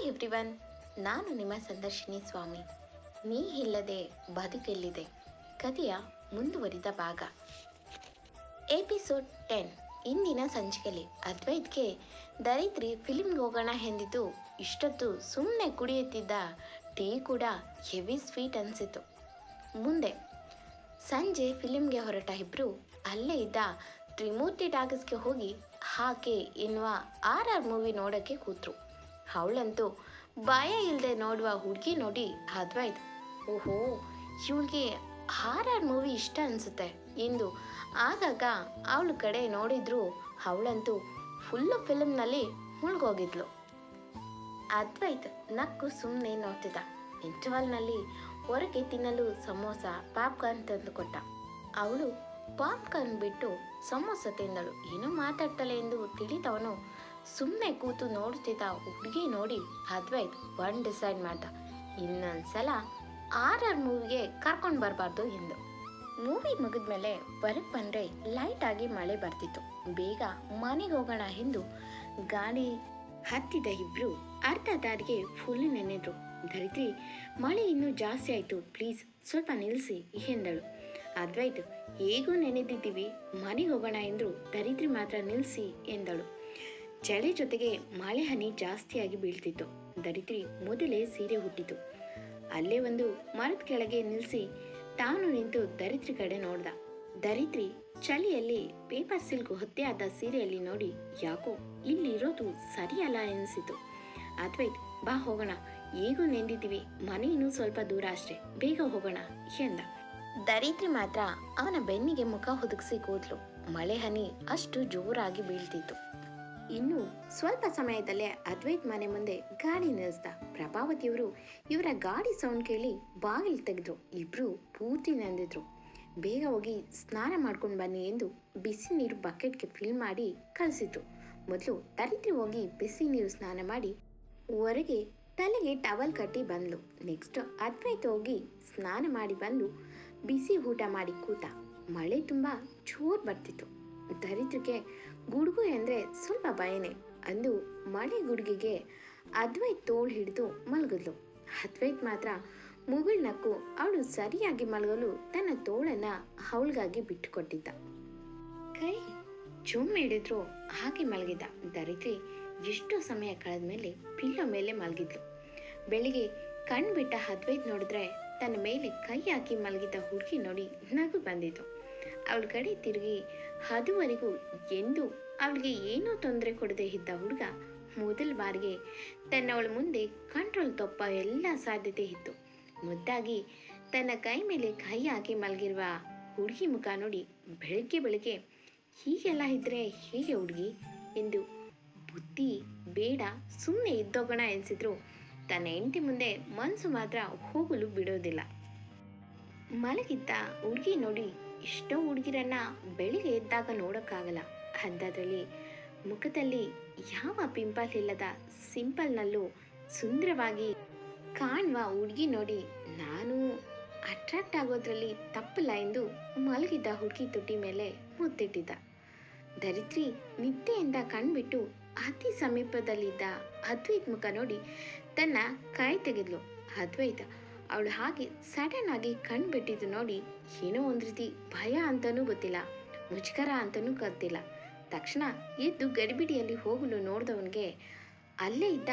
Hi everyone ನಾನು ನಿಮ್ಮ ಸಂದರ್ಶಿನಿ ಸ್ವಾಮಿ. ನೀ ಇಲ್ಲದೆ ಬದುಕೆಲ್ಲಿದೆ. ಕಥೆಯ ಮುಂದುವರಿದ ಭಾಗ. ಎಪಿಸೋಡ್ ಟೆನ್ ಇಂದಿನ ಸಂಚಿಕೆಯಲ್ಲಿ ಅದ್ವೈತ್ಗೆ ದರಿದ್ರಿ ಫಿಲ್ಮ್ಗೆ ಹೋಗೋಣ ಎಂದಿದ್ದು ಇಷ್ಟೊತ್ತು ಸುಮ್ಮನೆ ಕುಡಿಯುತ್ತಿದ್ದ ಟೀ ಕೂಡ ಹೆವಿ ಸ್ವೀಟ್ ಅನಿಸಿತು ಮುಂದೆ ಸಂಜೆ ಫಿಲಿಮ್ಗೆ ಹೊರಟ ಇಬ್ರು ಅಲ್ಲೇ ಇದ್ದ ತ್ರಿಮೂರ್ತಿ ಟಾಗಸ್ಗೆ ಹೋಗಿ ಹಾಕೆ ಎನ್ನುವ ಆರ್ ಆರ್ ಮೂವಿ ನೋಡೋಕ್ಕೆ ಕೂತ್ರು. ಅವಳಂತೂ ಭಯ ಇಲ್ಲದೆ ನೋಡುವ ಹುಡುಗಿ ನೋಡಿ ಹದ್ವಾಯ್ತು ಓಹೋ, ಇವಳಿಗೆ ಹಾರ ಮೂವಿ ಇಷ್ಟ ಅನಿಸುತ್ತೆ ಎಂದು ಆಗಾಗ ಅವಳ ಕಡೆ ನೋಡಿದ್ರು ಅವಳಂತೂ ಫುಲ್ಲು ಫಿಲ್ಮ್ನಲ್ಲಿ ಮುಳುಗೋಗಿದ್ಲು. ಅದ್ವೈತ್ ನಕ್ಕು ಸುಮ್ಮನೆ ನೋಡ್ತಿದ್ದ. ಇಂಟರ್ವಲ್ನಲ್ಲಿ ಹೊರಗೆ ತಿನ್ನಲು ಸಮೋಸ, ಪಾಪ್ಕಾರ್ನ್ ತಂದು ಕೊಟ್ಟ. ಅವಳು ಪಾಪ್ಕಾರ್ನ್ ಬಿಟ್ಟು ಸಮೋಸ ತಿಂದಳು. ಏನೂ ಮಾತಾಡ್ತಾಳೆ ಎಂದು ತಿಳಿದವನು ಸುಮ್ಮನೆ ಕೂತು ನೋಡ್ತಿದ್ದ ಹುಡುಗಿ ನೋಡಿ ಅದ್ವೈತ್ ಒನ್ ಡಿಸೈಡ್ ಮಾಡ್ದ. ಇನ್ನೊಂದ್ಸಲ ಆರ್ ಆರ್ ಮೂವಿಗೆ ಕರ್ಕೊಂಡು ಬರಬಾರ್ದು ಎಂದು. ಮೂವಿ ಮುಗಿದ್ಮೇಲೆ ಹೊರಗೆ ಬಂದರೆ ಲೈಟ್ ಆಗಿ ಮಳೆ ಬರ್ತಿತ್ತು. ಬೇಗ ಮನೆಗೆ ಹೋಗೋಣ ಎಂದು ಗಾಡಿ ಹತ್ತಿದ ಇಬ್ರು ಅರ್ಧ ದಾರಿಗೆ ಫುಲ್ ನೆನೆದ್ರು. ಧರಿತ್ರಿ ಮಳೆ ಇನ್ನೂ ಜಾಸ್ತಿ ಆಯಿತು ಪ್ಲೀಸ್ ಸ್ವಲ್ಪ ನಿಲ್ಲಿಸಿ ಎಂದಳು. ಅದ್ವೈತ್, ಹೇಗೂ ನೆನೆದಿದ್ದೀವಿ, ಮನೆಗೆ ಹೋಗೋಣ ಎಂದು ಧರಿತ್ರಿ ಮಾತ್ರ ನಿಲ್ಲಿಸಿ ಎಂದಳು. ಚಳಿ ಜೊತೆಗೆ ಮಳೆ ಹನಿ ಜಾಸ್ತಿಯಾಗಿ ಬೀಳ್ತಿತ್ತು. ದರಿದ್ರಿ ಮೊದಲೇ ಸೀರೆ ಹುಟ್ಟಿತು. ಅಲ್ಲೇ ಒಂದು ಮರದ ಕೆಳಗೆ ನಿಲ್ಲಿಸಿ ತಾನು ನಿಂತು ದರಿದ್ರಿ ಕಡೆ ನೋಡ್ದ. ದರಿದ್ರಿ ಚಳಿಯಲ್ಲಿ ಪೇಪರ್ ಸಿಲ್ಕ್ ಹೊತ್ತೆ ಆದ ಸೀರೆಯಲ್ಲಿ ನೋಡಿ ಯಾಕೋ ಇಲ್ಲಿರೋದು ಸರಿಯಲ್ಲ ಎನಿಸಿತು. ಅದ್ವೈತ್, ಬಾ ಹೋಗೋಣ. ಈಗೂ ನೆಂದಿದ್ದೀವಿ. ಮನೆ ಸ್ವಲ್ಪ ದೂರ ಅಷ್ಟೇ. ಬೇಗ ಹೋಗೋಣ ಎಂದ. ದರಿದ್ರಿ ಮಾತ್ರ ಅವನ ಬೆನ್ನಿಗೆ ಮುಖ ಹುದುಗಿಸಿ ಕೂದ್ಲು. ಮಳೆ ಹನಿ ಅಷ್ಟು ಜೋರಾಗಿ ಬೀಳ್ತಿತ್ತು. ಇನ್ನು ಸ್ವಲ್ಪ ಸಮಯದಲ್ಲೇ ಅದ್ವೈತ್ ಮನೆ ಮುಂದೆ ಗಾಡಿ ನಿಲ್ಲಿಸ್ದ. ಪ್ರಭಾವತಿಯವರು ಇವರ ಗಾಡಿ ಸೌಂಡ್ ಕೇಳಿ ಬಾಗಿಲು ತೆಗೆದ್ರು. ಇಬ್ರು ಪೂರ್ತಿ ನಂದಿದ್ರು ಬೇಗ ಹೋಗಿ ಸ್ನಾನ ಮಾಡ್ಕೊಂಡು ಬನ್ನಿ ಎಂದು ಬಿಸಿ ನೀರು ಬಕೆಟ್ಗೆ ಫಿಲ್ ಮಾಡಿ ಕಳಿಸಿತು ಮೊದಲು ತರಿತ್ರಿ ಹೋಗಿ ಬಿಸಿ ನೀರು ಸ್ನಾನ ಮಾಡಿ ಹೊರಗೆ ತಲೆಗೆ ಟವಲ್ ಕಟ್ಟಿ ಬಂದ್ಲು. ನೆಕ್ಸ್ಟ್ ಅದ್ವೈತ್ ಹೋಗಿ ಸ್ನಾನ ಮಾಡಿ ಬಂದು ಬಿಸಿ ಊಟ ಮಾಡಿ ಕೂತ. ಮಳೆ ತುಂಬ ಜೋರ್ ಬರ್ತಿತ್ತು. ದರಿದ್ರಿಗೆ ಗುಡುಗು ಎಂದ್ರೆ ಸ್ವಲ್ಪ ಭಯನೇ. ಅಂದು ಮಳೆ ಗುಡುಗಿಗೆ ಅದ್ವೈತ್ ತೋಳು ಹಿಡಿದು ಮಲಗಿದ್ಲು. ಅದ್ವೈತ್ ಮಾತ್ರ ಮುಗುಳ್ನಕ್ಕು ಅವಳು ಸರಿಯಾಗಿ ಮಲಗಲು ತನ್ನ ತೋಳನ್ನ ಅವಳಿಗಾಗಿ ಬಿಟ್ಟುಕೊಟ್ಟಿದ್ದ. ಕೈ ಚುಮ್ ಹಿಡಿದ್ರು ಹಾಗೆ ಮಲಗಿದ್ದ. ಧರಿತ್ರಿ ಎಷ್ಟು ಸಮಯ ಕಳೆದ ಮೇಲೆ ಪಿಲ್ಲೋ ಮೇಲೆ ಮಲಗಿದ್ಲು. ಬೆಳಿಗ್ಗೆ ಕಣ್ಬಿಟ್ಟ ಅದ್ವೈತ್ ನೋಡಿದ್ರೆ ತನ್ನ ಮೇಲೆ ಕೈ ಹಾಕಿ ಮಲಗಿದ್ದ ಹುಡುಗಿ ನೋಡಿ ನಗು ಬಂದಿತು ಅವಳ ಕಡೆ ತಿರುಗಿ ಅದುವರೆಗೂ ಎಂದು ಅವಳಿಗೆ ಏನೂ ತೊಂದರೆ ಕೊಡದೆ ಇದ್ದ ಹುಡುಗ ಮೊದಲ ಬಾರಿಗೆ ತನ್ನವಳ ಮುಂದೆ ಕಂಟ್ರೋಲ್ ತಪ್ಪ ಎಲ್ಲ ಸಾಧ್ಯತೆ ಇತ್ತು. ಮುದ್ದಾಗಿ ತನ್ನ ಕೈ ಮೇಲೆ ಕೈ ಹಾಕಿ ಮಲಗಿರುವ ಹುಡುಗಿ ಮುಖ ನೋಡಿ ಬೆಳಗ್ಗೆ ಬೆಳಗ್ಗೆ, ಹೀಗೆಲ್ಲ ಇದ್ರೆ ಹೇಗೆ ಹುಡುಗಿ? ಎಂದು ಬುದ್ಧಿ ಬೇಡ ಸುಮ್ಮನೆ ಇದ್ದೋಗೋಣ ಎನಿಸಿದ್ರು. ತನ್ನ ಹೆಂಡತಿ ಮುಂದೆ ಮನಸ್ಸು ಮಾತ್ರ ಹೋಗಲು ಬಿಡೋದಿಲ್ಲ. ಮಲಗಿದ್ದ ಹುಡುಗಿ ನೋಡಿ ಎಷ್ಟೋ ಹುಡುಗಿರನ್ನ ಬೆಳಿಗ್ಗೆ ಎದ್ದಾಗ ನೋಡೋಕ್ಕಾಗಲ್ಲ. ಅಂಥದ್ರಲ್ಲಿ ಮುಖದಲ್ಲಿ ಯಾವ ಪಿಂಪಲ್ ಇಲ್ಲದ ಸಿಂಪಲ್ನಲ್ಲೂ ಸುಂದರವಾಗಿ ಕಾಣುವ ಹುಡುಗಿ ನೋಡಿ ನಾನು ಅಟ್ರಾಕ್ಟ್ ಆಗೋದ್ರಲ್ಲಿ ತಪ್ಪಲ್ಲ ಎಂದು ಮಲಗಿದ್ದ ಹುಡುಗಿ ತುಟಿ ಮೇಲೆ ಮುತ್ತಿಟ್ಟಿದ್ದ. ಧರಿತ್ರಿ ನಿದ್ದೆಯಿಂದ ಕಣ್ಬಿಟ್ಟು ಅತಿ ಸಮೀಪದಲ್ಲಿದ್ದ ಅದ್ವೈತ್ ಮುಖ ನೋಡಿ ತನ್ನ ಕೈ ತೆಗೆದ್ಲು. ಅದ್ವೈತ ಅವಳು ಹಾಗೆ ಸಡನ್ ಆಗಿ ಕಣ್ಬಿಟ್ಟಿದ್ದು ನೋಡಿ ಏನೋ ಒಂದು ರೀತಿ ಭಯ ಅಂತನೂ ಗೊತ್ತಿಲ್ಲ, ಮುಜುಗರ ಅಂತನೂ ಗೊತ್ತಿಲ್ಲ. ತಕ್ಷಣ ಎದ್ದು ಗಡಿಬಿಡಿಯಲ್ಲಿ ಹೋಗಲು ನೋಡಿದವನಿಗೆ ಅಲ್ಲೇ ಇದ್ದ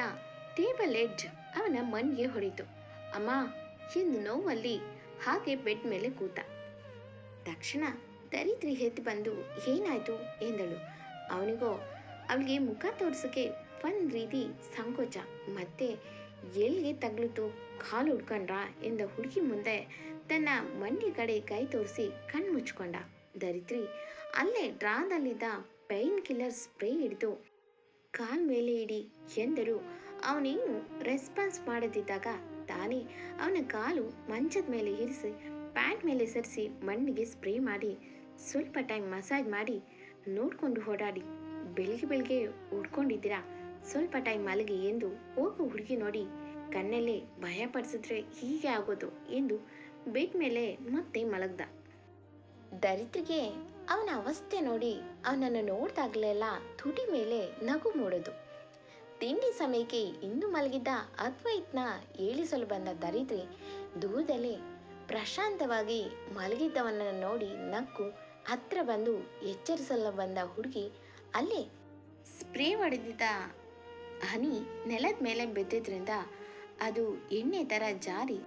ಟೇಬಲ್ ಎಡ್ಜ್ ಅವನ ಮಣ್ಣಿಗೆ ಹೊಡಿತು ಅಮ್ಮ ಎಂದು ನೋವಲ್ಲಿ? ಹಾಗೆ ಬೆಡ್ ಮೇಲೆ ಕೂತ. ತಕ್ಷಣ ದರಿದ್ರಿ ಎದ್ದು ಬಂದು ಏನಾಯ್ತು ಎಂದಳು. ಅವನಿಗೋ, ಅವಳಿಗೆ ಮುಖ ತೋರ್ಸೋಕೆ ಒಂದ್ ರೀತಿ ಸಂಕೋಚ, ಮತ್ತೆ ಎಲ್ಲಿಗೆ ತಗ್ಲಿತು? ಕಾಲು ಹುಡ್ಕೊಂಡ್ರ ಎಂದ ಹುಡುಗಿ ಮುಂದೆ ತನ್ನ ಮಂಡಿ ಕಡೆ ಕೈ ತೋರಿಸಿ ಕಣ್ಣು ಮುಚ್ಕೊಂಡ ದರಿದ್ರಿ, ಅಲ್ಲೇ ಡ್ರಾದಲ್ಲಿದ್ದ ಪೈನ್ ಕಿಲ್ಲರ್ ಸ್ಪ್ರೇ ಹಿಡಿದು ಕಾಲ್ ಮೇಲೆ ಇಡಿ ಎಂದರು. ಅವನೇನು ರೆಸ್ಪಾನ್ಸ್ ಮಾಡದಿದ್ದಾಗ ತಾನೇ ಅವನ ಕಾಲು ಮಂಚದ ಮೇಲೆ ಇರಿಸಿ ಪ್ಯಾಂಟ್ ಮೇಲೆ ಸರಿಸಿ ಮಣ್ಣಿಗೆ ಸ್ಪ್ರೇ ಮಾಡಿ ಸ್ವಲ್ಪ ಟೈಮ್ ಮಸಾಜ್ ಮಾಡಿ ನೋಡಿಕೊಂಡು ಓಡಾಡಿ. ಬೆಳಿಗ್ಗೆ ಬೆಳಿಗ್ಗೆ ಉಡ್ಕೊಂಡಿದ್ದೀರಾ? ಸ್ವಲ್ಪ ಟೈಮ್ ಮಲಗಿ ಎಂದು ಹೋಗು ಹುಡುಗಿ ನೋಡಿ, ಕಣ್ಣಲ್ಲೇ ಭಯ ಪಡಿಸಿದ್ರೆ ಹೀಗೆ ಆಗೋದು ಎಂದು ಬೆಡ್ ಮೇಲೆ ಮತ್ತೆ ಮಲಗ್ದ. ದರಿದ್ರಿಗೆ ಅವನ ಅವಸ್ಥೆ ನೋಡಿ, ಅವನನ್ನು ನೋಡ್ದಾಗ್ಲೆಲ್ಲ ತುಟಿ ಮೇಲೆ ನಗು ಮೂಡೋದು. ತಿಂಡಿ ಸಮಯಕ್ಕೆ ಇನ್ನು ಮಲಗಿದ್ದ ಅದ್ವೈತ್ನ ಏಳಿಸಲು ಬಂದ ದರಿದ್ರಿ ದೂರದಲ್ಲಿ ಪ್ರಶಾಂತವಾಗಿ ಮಲಗಿದ್ದವನನ್ನು ನೋಡಿ ನಕ್ಕು ಹತ್ರ ಬಂದು ಎಚ್ಚರಿಸಲು ಬಂದ ಹುಡುಗಿ ಅಲ್ಲೇ ಸ್ಪ್ರೇ ಹೊಡೆದಿದ್ದ ಹನಿ ನೆಲದ ಮೇಲೆ ಬಿದ್ದಿದ್ರಿಂದ ಅದು ಎಣ್ಣೆ ಥರ ಜಾರಿ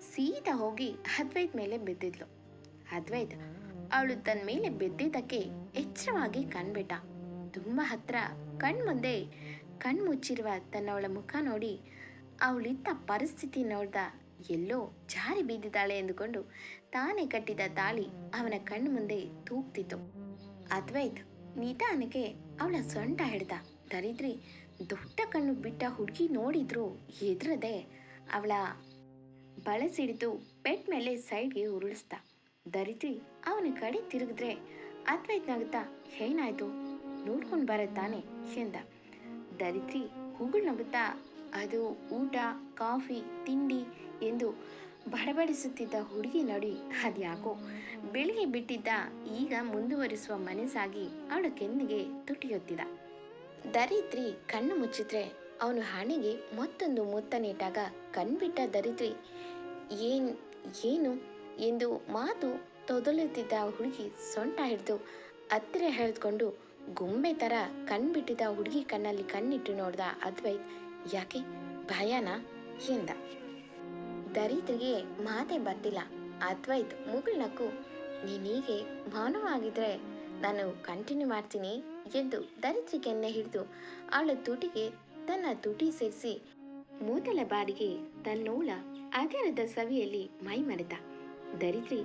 ಸೀದಾ ಹೋಗಿ ಅದ್ವೈತ್ ಮೇಲೆ ಬಿದ್ದಿದ್ಲು. ಅದ್ವೈತ್ ಅವಳು ತನ್ನ ಮೇಲೆ ಬಿದ್ದಿದ್ದಕ್ಕೆ ಎಚ್ಚರವಾಗಿ ಕಣ್ಬಿಟ್ಟ. ತುಂಬ ಹತ್ರ ಕಣ್ಮುಂದೆ ಕಣ್ಮುಚ್ಚಿರುವ ತನ್ನವಳ ಮುಖ ನೋಡಿ ಅವಳಿದ್ದ ಪರಿಸ್ಥಿತಿ ನೋಡ್ದ ಎಲ್ಲೋ ಜಾರಿ ಬಿದ್ದಿದ್ದಾಳೆ ಎಂದುಕೊಂಡು ತಾನೇ ಕಟ್ಟಿದ ತಾಳಿ ಅವನ ಕಣ್ಣು ಮುಂದೆ ತೂಗ್ತಿತ್ತು. ಅದ್ವೈತ್ ನಿಧಾನಕ್ಕೆ ಅವಳ ಸೊಂಟ ಹಿಡ್ದ. ದರಿದ್ರಿ ದೊಡ್ಡ ಕಣ್ಣು ಬಿಟ್ಟ ಹುಡುಗಿ ನೋಡಿದ್ರು ಎದ್ರದೆ ಅವಳ ಬಳಸಿಡಿದು ಪೆಟ್ ಮೇಲೆ ಸೈಡ್ಗೆ ಉರುಳಿಸ್ದ. ದರಿತ್ರಿ ಅವನ ಕಡೆ ತಿರುಗಿದ್ರೆ ಅದ್ವೈತ್ ನಗುತ್ತಾ ಏನಾಯ್ತು? ನೋಡ್ಕೊಂಡು ಬರತ್ತಾನೆ ಎಂದ. ದರಿತ್ರಿ ಹುಗುಳು ನಗುತ್ತಾ? ಅದು ಊಟ, ಕಾಫಿ, ತಿಂಡಿ ಎಂದು ಬಡಬಡಿಸುತ್ತಿದ್ದ ಹುಡುಗಿ ನಡಿ ಅದ್ಯಾಕೋ? ಬೆಳಿಗ್ಗೆ ಬಿಟ್ಟಿದ್ದ, ಈಗ ಮುಂದುವರಿಸುವ ಮನಸ್ಸಾಗಿ ಅವಳ ಕೆನ್ನಿಗೆ ತುಟಿಯೊತ್ತಿದ. ದರಿದ್ರಿ ಕಣ್ಣು ಮುಚ್ಚಿದ್ರೆ ಅವನು ಹಣೆಗೆ ಮತ್ತೊಂದು ಮುತ್ತ ನೀಟಾಗ ಕಣ್ಬಿಟ್ಟ ದರಿದ್ರಿ, ಏನ್, ಏನು ಎಂದು ಮಾತು ತೊದಲುತ್ತಿದ್ದ ಹುಡುಗಿ ಸೊಂಟ ಹಿಡಿದು ಹತ್ತಿರ ಎಳೆದುಕೊಂಡು ಗೊಂಬೆ ಥರ ಕಣ್ಬಿಟ್ಟಿದ್ದ ಹುಡುಗಿ ಕಣ್ಣಲ್ಲಿ ಕಣ್ಣಿಟ್ಟು ನೋಡ್ದ ಅದ್ವೈತ್, ಯಾಕೆ, ಭಯನಾ? ಎಂದ. ದರಿದ್ರಿಗೆ ಮಾತೆ ಬರ್ತಿಲ್ಲ. ಅದ್ವೈತ್ ಮುಗುಳ್ನಕ್ಕು ನೀನೀಗೆ ಮೌನವಾಗಿದ್ರೆ ನಾನು ಕಂಟಿನ್ಯೂ ಮಾಡ್ತೀನಿ ಎಂದು ದರಿದ್ರಿಕೆಯನ್ನು ಹಿಡಿದು ಅವಳ ತುಟಿಗೆ ತನ್ನ ತುಟಿ ಸೇರಿಸಿ ಮೊದಲ ಬಾರಿಗೆ ತನ್ನೋಳ ಅದರದ ಸವಿಯಲ್ಲಿ ಮೈ ಮರೆತ. ದರಿದ್ರಿ,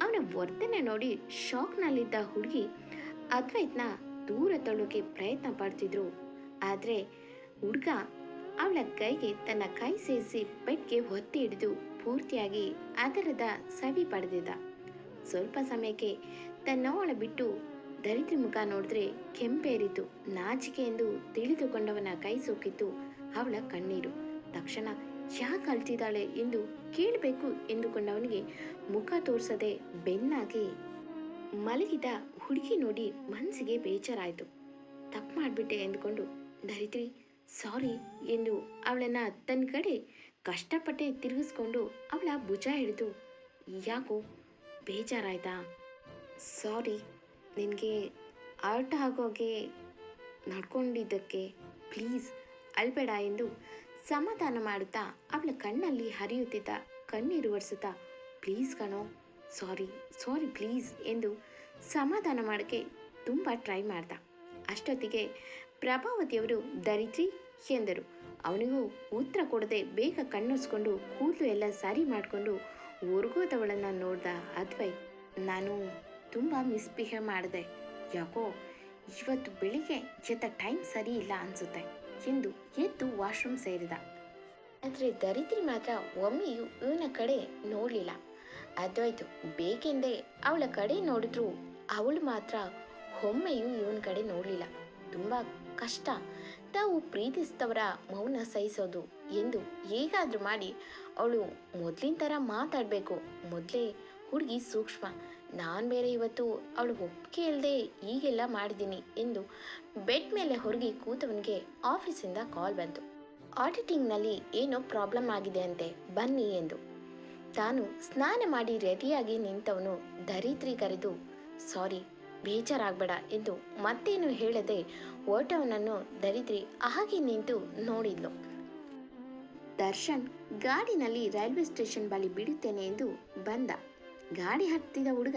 ಅವನ ವರ್ತನೆ ನೋಡಿ ಶಾಕ್ನಲ್ಲಿದ್ದ ಹುಡುಗಿ ಅದ್ವೈತ್ನ ದೂರ ತಳ್ಳೋಕೆ ಪ್ರಯತ್ನ ಪಡ್ತಿದ್ರು. ಆದರೆ ಹುಡುಗ ಅವಳ ಕೈಗೆ ತನ್ನ ಕೈ ಸೇರಿಸಿ ಪೆಟ್ಗೆ ಒತ್ತಿ ಹಿಡಿದು ಪೂರ್ತಿಯಾಗಿ ಅದರದ ಸವಿ ಪಡೆದಿದ್ದ. ಸ್ವಲ್ಪ ಸಮಯಕ್ಕೆ ತನ್ನವಳ ಬಿಟ್ಟು ದರಿದ್ರಿ ಮುಖ ನೋಡಿದ್ರೆ ಕೆಂಪೇರಿತು. ನಾಚಿಕೆ ಎಂದು ತಿಳಿದುಕೊಂಡವನ ಕೈ ಸೋಕಿತ್ತು. ಅವಳ ಕಣ್ಣೀರು. ತಕ್ಷಣ ಯಾಕೆ ಅಳ್ತಿದ್ದಾಳೆ ಎಂದು ಕೇಳಬೇಕು ಎಂದುಕೊಂಡವನಿಗೆ ಮುಖ ತೋರಿಸದೆ ಬೆನ್ನಾಗಿ ಮಲಗಿದ ಹುಡುಗಿ ನೋಡಿ ಮನಸ್ಸಿಗೆ ಬೇಜಾರಾಯಿತು. ತಪ್ಪು ಮಾಡಿಬಿಟ್ಟೆ ಎಂದುಕೊಂಡು, ದರಿದ್ರಿ, ಸಾರಿ ಎಂದು ಅವಳನ್ನ ತನ್ನ ಕಡೆ ಕಷ್ಟಪಟ್ಟೆ ತಿರುಗಿಸ್ಕೊಂಡು ಅವಳ ಭುಜ ಹಿಡಿದು ಯಾಕೋ, ಬೇಜಾರಾಯ್ತಾ? ಸಾರಿ ನಿನಗೆ ಆರ್ಟ್ ಆಗೋಗೆ ನಡ್ಕೊಂಡಿದ್ದಕ್ಕೆ ಪ್ಲೀಸ್ ಅಳ್ಬೇಡ ಎಂದು ಸಮಾಧಾನ ಮಾಡುತ್ತಾ ಅವಳ ಕಣ್ಣಲ್ಲಿ ಹರಿಯುತ್ತಿದ್ದ ಕಣ್ಣೀರು ಒರೆಸುತ್ತಾ ಪ್ಲೀಸ್ ಕಣೋ ಸಾರಿ ಸಾರಿ ಪ್ಲೀಸ್ ಎಂದು ಸಮಾಧಾನ ಮಾಡೋಕ್ಕೆ ತುಂಬ ಟ್ರೈ ಮಾಡ್ದ. ಅಷ್ಟೊತ್ತಿಗೆ ಪ್ರಭಾವತಿಯವರು, ದರಿದ್ರಿ ಎಂದರು. ಅವನಿಗೂ ಉತ್ತರ ಕೊಡದೆ ಬೇಗ ಕಣ್ಣುಸ್ಕೊಂಡು ಕೂದಲು ಎಲ್ಲ ಸರಿ ಮಾಡಿಕೊಂಡು ಊರ್ಗೋದವಳನ್ನು ನೋಡ್ದ ಅದ್ವೈ, ನಾನು ತುಂಬ ಮಿಸ್ಬಿಹೇವ್ ಮಾಡಿದೆ. ಯಾಕೋ, ಇವತ್ತು ಬೆಳಿಗ್ಗೆ ಎದ್ದ ಟೈಮ್ ಸರಿ ಇಲ್ಲ ಅನಿಸುತ್ತೆ. ಎಂದು ಎದ್ದು ವಾಶ್ರೂಮ್ ಸೇರಿದ. ಆದರೆ ದರಿದ್ರಿ ಮಾತ್ರ ಒಮ್ಮೆಯೂ ಇವನ ಕಡೆ ನೋಡಲಿಲ್ಲ. ಅದಾಯ್ತು ಬೇಕೆಂದೇ ಅವಳ ಕಡೆ ನೋಡಿದ್ರು ಅವಳು ಮಾತ್ರ ಒಮ್ಮೆಯೂ ಇವನ ಕಡೆ ನೋಡಲಿಲ್ಲ. ತುಂಬ ಕಷ್ಟ. ತಾವು ಪ್ರೀತಿಸಿದವರ ಮೌನ ಸಹಿಸೋದು ಎಂದು ಹೇಗಾದರೂ ಮಾಡಿ ಅವಳು ಮೊದಲಿನ ಥರ ಮಾತಾಡಬೇಕು. ಮೊದಲೇ ಹುಡುಗಿ ಸೂಕ್ಷ್ಮ. ನಾನು ಬೇರೆ ಇವತ್ತು ಅವಳು ಒಪ್ಪಿಗೆ ಇಲ್ಲದೆ ಈಗೆಲ್ಲ ಮಾಡಿದ್ದೀನಿ ಎಂದು ಬೆಡ್ ಮೇಲೆ ಹೊರಗಿ ಕೂತವನಿಗೆ ಆಫೀಸಿಂದ ಕಾಲ್ ಬಂತು. ಆಡಿಟಿಂಗ್ನಲ್ಲಿ ಏನೋ ಪ್ರಾಬ್ಲಮ್ ಆಗಿದೆ ಅಂತೆ, ಬನ್ನಿ ಎಂದು. ತಾನು ಸ್ನಾನ ಮಾಡಿ ರೆಡಿಯಾಗಿ ನಿಂತವನು ಧರಿತ್ರಿ ಕರೆದು, ಸಾರಿ, ಬೇಜಾರಾಗಬೇಡ ಎಂದು ಮತ್ತೇನು ಹೇಳದೆ ಓಟವನನ್ನು ಧರಿತ್ರಿ ಹಾಗೆ ನಿಂತು ನೋಡಿದ್ಲು. ದರ್ಶನ್, ಗಾಡಿನಲ್ಲಿ ರೈಲ್ವೆ ಸ್ಟೇಷನ್ ಬಳಿ ಬಿಡುತ್ತೇನೆ ಎಂದು ಬಂದ. ಗಾಡಿ ಹತ್ತಿದ ಹುಡುಗ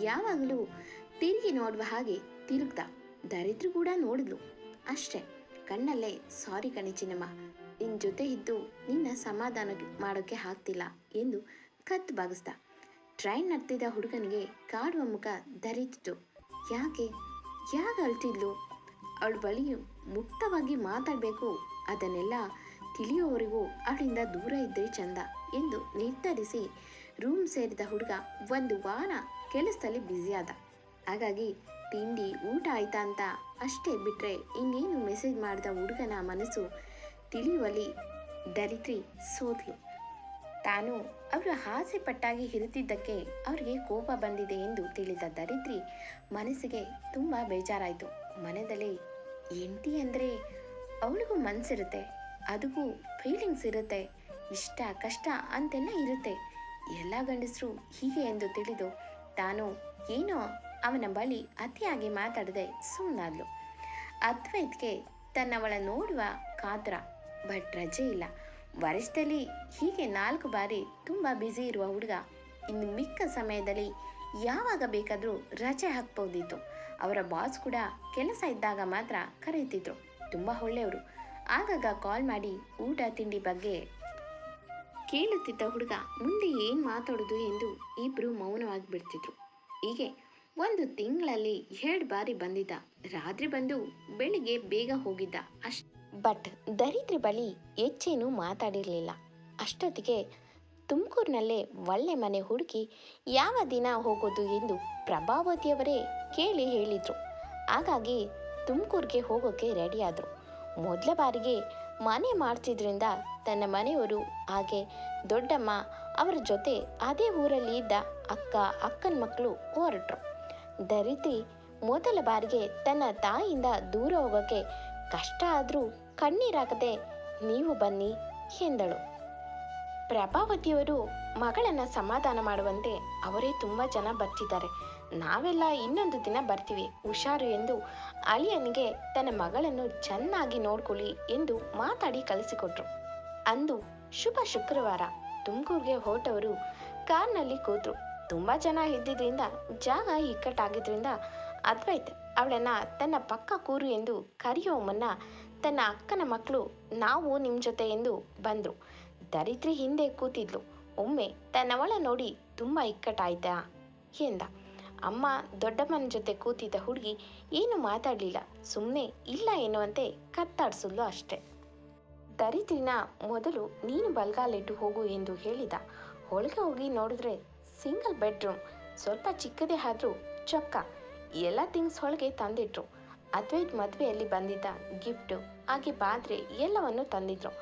ಯಾವಾಗಲೂ ತಿರುಗಿ ನೋಡುವ ಹಾಗೆ ತಿರುಗ್ದ ದರಿದ್ರು ಕೂಡ ನೋಡಿದ್ಲು. ಅಷ್ಟೇ, ಕಣ್ಣಲ್ಲೇ, ಸಾರಿ ಕಣಿ ಚಿನ್ನಮ್ಮ ನಿನ್ನ ಜೊತೆ ಇದ್ದು ನಿನ್ನ ಸಮಾಧಾನ ಮಾಡೋಕ್ಕೆ ಆಗ್ತಿಲ್ಲ ಎಂದು ಕತ್ತು ಬಾಗಿಸ್ದ ಟ್ರೈನ್ ಹತ್ತಿದ ಹುಡುಗನಿಗೆ ಕಾಡುವ ಮುಖ ದರಿತಿತ್ತು ಯಾಕೆ? ಯಾಕೆ ಅಳ್ತಿದ್ಲು? ಅವಳ ಬಳಿ ಮುಕ್ತವಾಗಿ ಮಾತಾಡಬೇಕು, ಅದನ್ನೆಲ್ಲ ತಿಳಿಯೋವರೆಗೂ ಅವಳಿಂದ ದೂರ ಇದ್ದರೆ ಚಂದ ಎಂದು ನಿರ್ಧರಿಸಿ ರೂಮ್ ಸೇರಿದ ಹುಡುಗ ಒಂದು ವಾರ ಕೆಲಸದಲ್ಲಿ ಬ್ಯುಸಿಯಾದ ಹಾಗಾಗಿ ತಿಂಡಿ ಊಟ ಆಯ್ತಾ ಅಂತ ಅಷ್ಟೇ ಬಿಟ್ಟರೆ ಇನ್ನೇನು ಮೆಸೇಜ್ ಮಾಡಿದ ಹುಡುಗನ ಮನಸ್ಸು ತಿಳಿಯುವಲ್ಲಿ ದರಿತ್ರಿ ಸೋತ್ಲು. ತಾನು ಅವರು ಆಸೆ ಪಟ್ಟಾಗಿ ಇರುತ್ತಿದ್ದಕ್ಕೆ ಅವರಿಗೆ ಕೋಪ ಬಂದಿದೆ ಎಂದು ತಿಳಿದ ದರಿತ್ರಿ ಮನಸ್ಸಿಗೆ ತುಂಬ ಬೇಜಾರಾಯಿತು. ಮನದಲ್ಲಿ, ಹೆಂಡತಿ ಅಂದರೆ ಅವಳಿಗೂ ಮನಸ್ಸಿರುತ್ತೆ ಅದಕ್ಕೂ ಫೀಲಿಂಗ್ಸ್ ಇರುತ್ತೆ, ಇಷ್ಟ ಕಷ್ಟ ಅಂತೆಲ್ಲ ಇರುತ್ತೆ. ಎಲ್ಲ ಗಂಡಸರು ಹೀಗೆ ಎಂದು ತಿಳಿದು ತಾನು ಏನೋ ಅವನ ಬಳಿ ಅತಿಯಾಗಿ ಮಾತಾಡದೆ ಸುಮ್ಮನಾದ್ಲು ಅದ್ವೈತ್ಗೆ ತನ್ನವಳ ನೋಡುವ ಕಾತರ, ಬಟ್ ರಜೆ ಇಲ್ಲ. ವರ್ಷದಲ್ಲಿ ಹೀಗೆ ನಾಲ್ಕು ಬಾರಿ ತುಂಬ ಬ್ಯುಸಿ ಇರುವ ಹುಡುಗ ಇನ್ನು ಮಿಕ್ಕ ಸಮಯದಲ್ಲಿ ಯಾವಾಗ ಬೇಕಾದರೂ ರಜೆ ಹಾಕ್ಬೋದಿತ್ತು. ಅವರ ಬಾಸ್ ಕೂಡ ಕೆಲಸ ಇದ್ದಾಗ ಮಾತ್ರ ಕರೀತಿದ್ರು. ತುಂಬ ಒಳ್ಳೆಯವರು. ಆಗಾಗ ಕಾಲ್ ಮಾಡಿ ಊಟ, ತಿಂಡಿ ಬಗ್ಗೆ ಕೇಳುತ್ತಿದ್ದ ಹುಡುಗ ಮುಂದೆ ಏನು ಮಾತಾಡೋದು ಎಂದು ಇಬ್ಬರು ಮೌನವಾಗಿ ಬಿಡ್ತಿದ್ರು ಹೀಗೆ ಒಂದು ತಿಂಗಳಲ್ಲಿ ಎರಡು ಬಾರಿ ಬಂದಿದ್ದ. ರಾತ್ರಿ ಬಂದು ಬೆಳಿಗ್ಗೆ ಬೇಗ ಹೋಗಿದ್ದ. ಅಷ್ಟ್ ಬಟ್ ದರಿದ್ರ ಬಳಿ ಹೆಚ್ಚೇನು ಮಾತಾಡಿರಲಿಲ್ಲ. ಅಷ್ಟೊತ್ತಿಗೆ ತುಮಕೂರಿನಲ್ಲೇ ಒಳ್ಳೆ ಮನೆ ಹುಡುಕಿ ಯಾವ ದಿನ ಹೋಗೋದು ಎಂದು ಪ್ರಭಾವತಿಯವರೇ ಕೇಳಿ ಹೇಳಿದ್ರು. ಹಾಗಾಗಿ ತುಮಕೂರಿಗೆ ಹೋಗೋಕೆ ರೆಡಿಯಾದ್ರು. ಮೊದಲ ಬಾರಿಗೆ ಮನೆ ಮಾಡ್ತಿದ್ರಿಂದ ತನ್ನ ಮನೆಯವರು ಹಾಗೆ ದೊಡ್ಡಮ್ಮ ಅವರ ಜೊತೆ ಅದೇ ಊರಲ್ಲಿ ಇದ್ದ ಅಕ್ಕ, ಅಕ್ಕನ ಮಕ್ಕಳು ಹೊರಟರು. ದರಿದ್ರಿ ಮೊದಲ ಬಾರಿಗೆ ತನ್ನ ತಾಯಿಯಿಂದ ದೂರ ಹೋಗೋಕ್ಕೆ ಕಷ್ಟ ಆದರೂ ಕಣ್ಣೀರಾಗದೆ ನೀವು ಬನ್ನಿ ಎಂದಳು. ಪ್ರಭಾವತಿಯವರು ಮಗಳನ್ನು ಸಮಾಧಾನ ಮಾಡುವಂತೆ ಅವರೇ ತುಂಬ ಜನ ಬರ್ತಿದ್ದಾರೆ. ನಾವೆಲ್ಲ ಇನ್ನೊಂದು ದಿನ ಬರ್ತೀವಿ. ಹುಷಾರು ಎಂದು ಅಳಿಯನಿಗೆ ತನ್ನ ಮಗಳನ್ನು ಚೆನ್ನಾಗಿ ನೋಡ್ಕೊಳ್ಳಿ ಎಂದು ಮಾತಾಡಿ ಕಳಿಸಿಕೊಟ್ರು. ಅಂದು ಶುಭ ಶುಕ್ರವಾರ. ತುಮಕೂರಿಗೆ ಹೊರಟವರು ಕಾರ್ನಲ್ಲಿ ಕೂತರು. ತುಂಬ ಜನ ಇದ್ದಿದ್ರಿಂದ ಜಾಗ ಇಕ್ಕಟ್ಟಾಗಿದ್ರಿಂದ ಅದ್ವೈತ್ ಅವಳನ್ನ ತನ್ನ ಪಕ್ಕ ಕೂರು ಎಂದು ಕರೆಯೋ ಮುನ್ನ ತನ್ನ ಅಕ್ಕನ ಮಕ್ಕಳು, ನಾವು ನಿಮ್ಮ ಜೊತೆ ಎಂದು ಬಂದರು. ದರಿದ್ರಿ ಹಿಂದೆ ಕೂತಿದ್ಲು. ಒಮ್ಮೆ ತನ್ನವಳ ನೋಡಿ ತುಂಬ ಇಕ್ಕಟ್ಟಾಯ್ತಾ ಎಂದ. ಅಮ್ಮ ದೊಡ್ಡಮ್ಮನ ಜೊತೆ ಕೂತಿದ್ದ ಹುಡುಗಿ ಏನು ಮಾತಾಡಲಿಲ್ಲ ಸುಮ್ಮನೆ ಇಲ್ಲ ಎನ್ನುವಂತೆ ಕತ್ತಾಡ್ಸಿದ್ಲು ಅಷ್ಟೆ. ದರಿದ್ರಿನ ಮೊದಲು ನೀನು ಬಲ್ಗಾಲಿಟ್ಟು ಹೋಗು ಎಂದು ಹೇಳಿದ. ಒಳಗೆ ಹೋಗಿ ನೋಡಿದ್ರೆ ಸಿಂಗಲ್ ಬೆಡ್ರೂಮ್, ಸ್ವಲ್ಪ ಚಿಕ್ಕದೇ ಆದರೂ ಚೊಕ್ಕ. ಎಲ್ಲ ಥಿಂಗ್ಸ್ ಒಳಗೆ ತಂದಿಟ್ರು. ಅದ್ವೈತ್ ಮದುವೆಯಲ್ಲಿ ಬಂದಿದ್ದ ಗಿಫ್ಟು, ಹಾಗೆ ಪಾತ್ರೆ ಎಲ್ಲವನ್ನು ತಂದಿದ್ರು.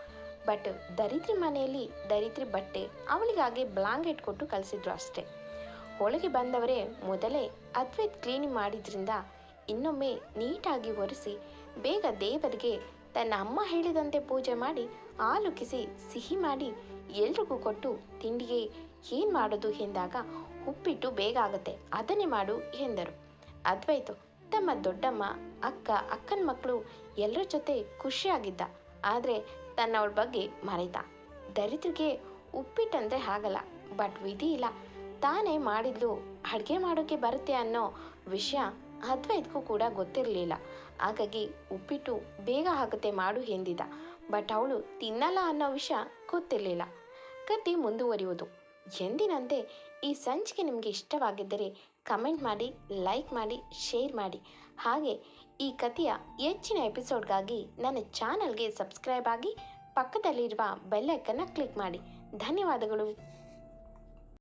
ಬಟ್ ದರಿದ್ರಿ ಮನೆಯಲ್ಲಿ ದರಿದ್ರಿ ಬಟ್ಟೆ, ಅವಳಿಗಾಗಿ ಬ್ಲಾಂಕೆಟ್ ಕೊಟ್ಟು ಕಳಿಸಿದ್ರು ಅಷ್ಟೇ. ಒಳಗೆ ಬಂದವರೇ ಮೊದಲೇ ಅದ್ವೈತ್ ಕ್ಲೀನಿಂಗ್ ಮಾಡಿದ್ರಿಂದ ಇನ್ನೊಮ್ಮೆ ನೀಟಾಗಿ ಒರೆಸಿ ಬೇಗ ದೇವರಿಗೆ ತನ್ನ ಅಮ್ಮ ಹೇಳಿದಂತೆ ಪೂಜೆ ಮಾಡಿ ಹಾಲುಕಿಸಿ ಸಿಹಿ ಮಾಡಿ ಎಲ್ರಿಗೂ ಕೊಟ್ಟು ತಿಂಡಿಗೆ ಏನು ಮಾಡೋದು ಎಂದಾಗ ಉಪ್ಪಿಟ್ಟು ಬೇಗ ಆಗುತ್ತೆ, ಅದನ್ನೇ ಮಾಡು ಎಂದರು. ಅದ್ವೈತು ತಮ್ಮ ದೊಡ್ಡಮ್ಮ, ಅಕ್ಕ, ಅಕ್ಕನ ಮಕ್ಕಳು ಎಲ್ಲರ ಜೊತೆ ಖುಷಿಯಾಗಿದ್ದ. ಆದರೆ ತನ್ನವಳ ಬಗ್ಗೆ ಮರೆತ. ದರಿದ್ರಿಗೆ ಉಪ್ಪಿಟ್ಟಂದ್ರೆ ಆಗಲ್ಲ, ಬಟ್ ವಿಧಿ ಇಲ್ಲ. ತಾನೇ ಮಾಡಿದ್ಲು ಅಡುಗೆ ಮಾಡೋಕ್ಕೆ ಬರುತ್ತೆ ಅನ್ನೋ ವಿಷಯ ಅದ್ವೈತ್ಗೂ ಕೂಡ ಗೊತ್ತಿರಲಿಲ್ಲ. ಹಾಗಾಗಿ ಉಪ್ಪಿಟ್ಟು ಬೇಗ ಆಗುತ್ತೆ ಮಾಡು ಎಂದಿದ್ದ. ಬಟ್ ಅವಳು ತಿನ್ನಲ್ಲ ಅನ್ನೋ ವಿಷಯ ಗೊತ್ತಿರಲಿಲ್ಲ. ಕತ್ತಿ ಮುಂದುವರಿಯುವುದು. ಎಂದಿನಂತೆ ಈ ಸಂಚಿಕೆ ನಿಮಗೆ ಇಷ್ಟವಾಗಿದ್ದರೆ ಕಮೆಂಟ್ ಮಾಡಿ, ಲೈಕ್ ಮಾಡಿ, ಶೇರ್ ಮಾಡಿ. ಹಾಗೆ ಈ ಕಥೆಯ ಹೆಚ್ಚಿನ ಎಪಿಸೋಡ್ಗಾಗಿ ನನ್ನ ಚಾನಲ್ಗೆ ಸಬ್ಸ್ಕ್ರೈಬ್ ಆಗಿ ಪಕ್ಕದಲ್ಲಿರುವ ಬೆಲ್ಲೈಕನ್ನು ಕ್ಲಿಕ್ ಮಾಡಿ. ಧನ್ಯವಾದಗಳು.